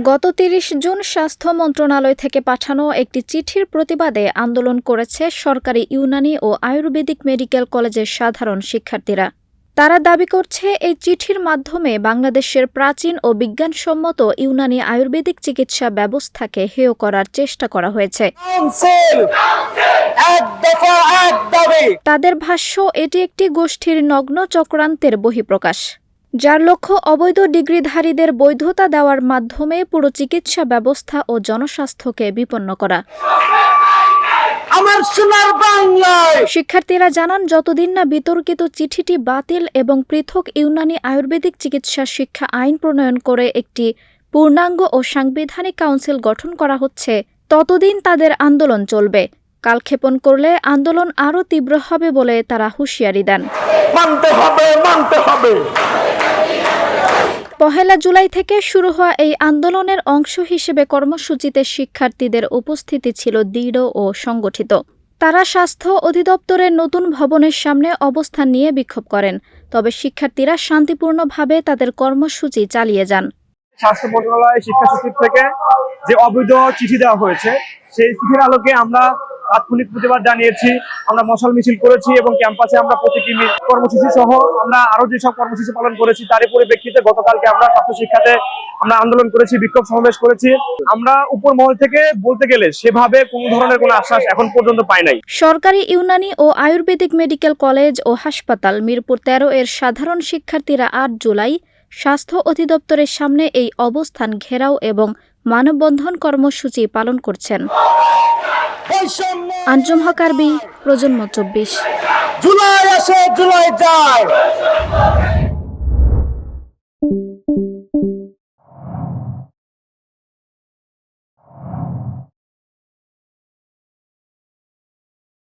গত তিরিশ জুন স্বাস্থ্য মন্ত্রণালয় থেকে পাঠানো একটি চিঠির প্রতিবাদে আন্দোলন করেছে সরকারি ইউনানি ও আয়ুর্বেদিক মেডিকেল কলেজের সাধারণ শিক্ষার্থীরা। তারা দাবি করছে এই চিঠির মাধ্যমে বাংলাদেশের প্রাচীন ও বিজ্ঞানসম্মত ইউনানি আয়ুর্বেদিক চিকিৎসা ব্যবস্থাকে হেয় করার চেষ্টা করা হয়েছে। তাদের ভাষ্য এটি একটি গোষ্ঠীর নগ্ন চক্রান্তের বহিঃপ্রকাশ। যার লক্ষ্য অবৈধ ডিগ্রিধারীদের বৈধতা দেওয়ার মাধ্যমে পুরো চিকিৎসা ব্যবস্থা ও জনস্বাস্থ্যকে বিপন্ন করা। আমার সোনার বাংলায়। শিক্ষার্থীরা জানান যতদিন না বিতর্কিত চিঠিটি বাতিল এবং পৃথক ইউনানি আয়ুর্বেদিক চিকিৎসা শিক্ষা আইন প্রণয়ন করে একটি পূর্ণাঙ্গ ও সাংবিধানিক কাউন্সিল গঠন করা হচ্ছে ততদিন তাদের আন্দোলন চলবে। কালক্ষেপণ করলে আন্দোলন আরও তীব্র হবে বলে তারা হুঁশিয়ারি দেন। মানতে হবে মানতে হবে। পহেলা জুলাই থেকে শুরু হওয়া এই আন্দোলনের অংশ হিসেবে কর্মসূচিতে শিক্ষার্থীদের উপস্থিতি ছিল দৃঢ় ও সংগঠিত। তারা স্বাস্থ্য অধিদপ্তরের নতুন ভবনের সামনে অবস্থান নিয়ে বিক্ষোভ করেন, তবে শিক্ষার্থীরা শান্তিপূর্ণভাবে তাদের কর্মসূচি চালিয়ে যান। স্বাস্থ্য মন্ত্রণালয় শিক্ষা সচিব থেকে যে অবৈধ চিঠি দেওয়া হয়েছে, সেই চিঠির আলোকে আমরা তাৎক্ষণিক প্রতিবাদ জানিয়েছি, আমরা মশাল মিছিল করেছি এবং ক্যাম্পাসে আমরা প্রতিটি কর্মসূচি সহ আমরা আরও যেসব কর্মসূচি পালন করেছি, তারই পরিপ্রেক্ষিতে গতকালকে আমরা স্বাস্থ্য শিক্ষাতে আমরা আন্দোলন করেছি, বিক্ষোভ সমাবেশ করেছি। আমরা উপর মহল থেকে বলতে গেলে সেভাবে কোনো ধরনের কোনো আশ্বাস এখন পর্যন্ত পাই নাই। সরকারি ইউনানি ও আয়ুর্বেদিক মেডিকেল কলেজ ও হাসপাতাল মিরপুর তেরো এর সাধারণ শিক্ষার্থীরা আট জুলাই স্বাস্থ্য অধিদপ্তরের সামনে এই অবস্থান ঘেরাও এবং মানববন্ধন কর্মসূচি পালন করছেন। আঞ্জুম হক আরবি প্রজন্ম চব্বিশ। জুলাই আসে জুলাই যায়।